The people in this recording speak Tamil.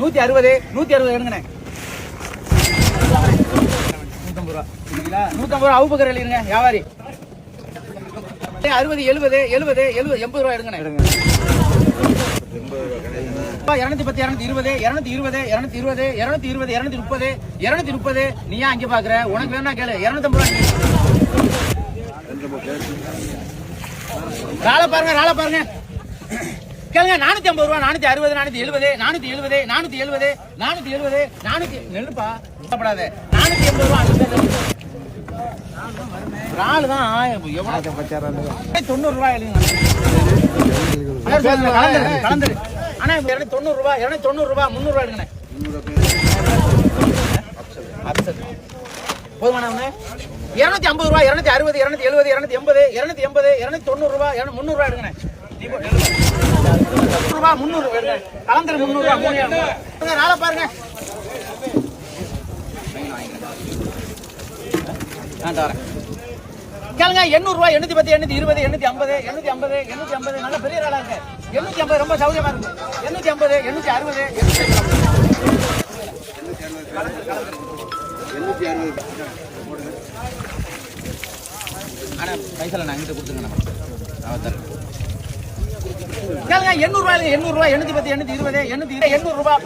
நூத்தி அறுபது நூத்தி அறுபது எடுங்கண்ணே நூத்தம்பது ரூபா. சரிங்களா? நூத்தம்பது ரூபா அவுபக்கர் எழுதிருங்க வியாபாரி. அறுபது எழுபது எழுபது எழுபது எண்பது ரூபா எடுங்கண்ணே இருநூத்தி பத்து இருநூத்தி இருபது இருநூத்தி இருபது இருநூத்தி இருபது இருநூத்தி இருபது இருநூத்தி முப்பது இருநூத்தி முப்பது. நீ ஏன் அங்கே பாக்குற உனக்கு வேணா கேளு. இருநூத்தி ரூபா ராளை பாருங்க ராளை பாருங்க. கேளுங்க நானூத்தி ஐம்பது ரூபா நானூத்தி அறுபது நானூத்தி எழுபது நானூத்தி எழுபது நானூத்தி எழுபது நானூத்தி எழுபது நானூத்தி நெல்லுப்பா கஷ்டப்படாத. நானூத்தி எண்பது ரூபா. ராளு தான் எவ்வளவு? தொண்ணூறு ரூபாய் எழுதுங்க. கலந்துரு, இப்ப இருநூத்தி தொண்ணூறு ரூபாய் இருநூத்தி தொண்ணூறு ரூபாய் முந்நூறு ரூபாய். போதுமாண்ணா அண்ணே? இருநூத்தி ஐம்பது ரூபாய் இருநூத்தி அறுபது இருநூத்தி எழுபது இருநூத்தி எண்பது இருநூத்தி எண்பது இருநூத்தி தொண்ணூறு ரூபாய் முந்நூறு ரூபாய் எடுங்கண்ணே நீ முந்நூறு. ரூபாய் முந்நூறு எடுங்க கலந்துரு முந்நூறு மூணு நாளை பாருங்க. நான் தரேன். கேளுங்க எண்ணூறு ரூபாய் பத்து எண்ணூற்றி இருபது எண்ணூத்தி ஐம்பது எண்ணூற்றி ஐம்பது எண்ணூற்றி ஐம்பது. நல்ல பெரிய ஆளாக இருக்கு. எண்ணூற்றி ஐம்பது ரொம்ப சௌகரியமா இருக்கு. எண்ணூற்றி ஐம்பது எண்ணூற்றி அறுபது ஆனா பைசா நான் அங்கிட்ட கொடுத்துருங்க நம்ம அவ எண்ணூறு ரூபாய் எண்ணூறு ரூபாய் எண்ணூத்தி பத்து எண்ணூத்தி இருபது எண்ணூத்தி எண்ணூறு ரூபாய்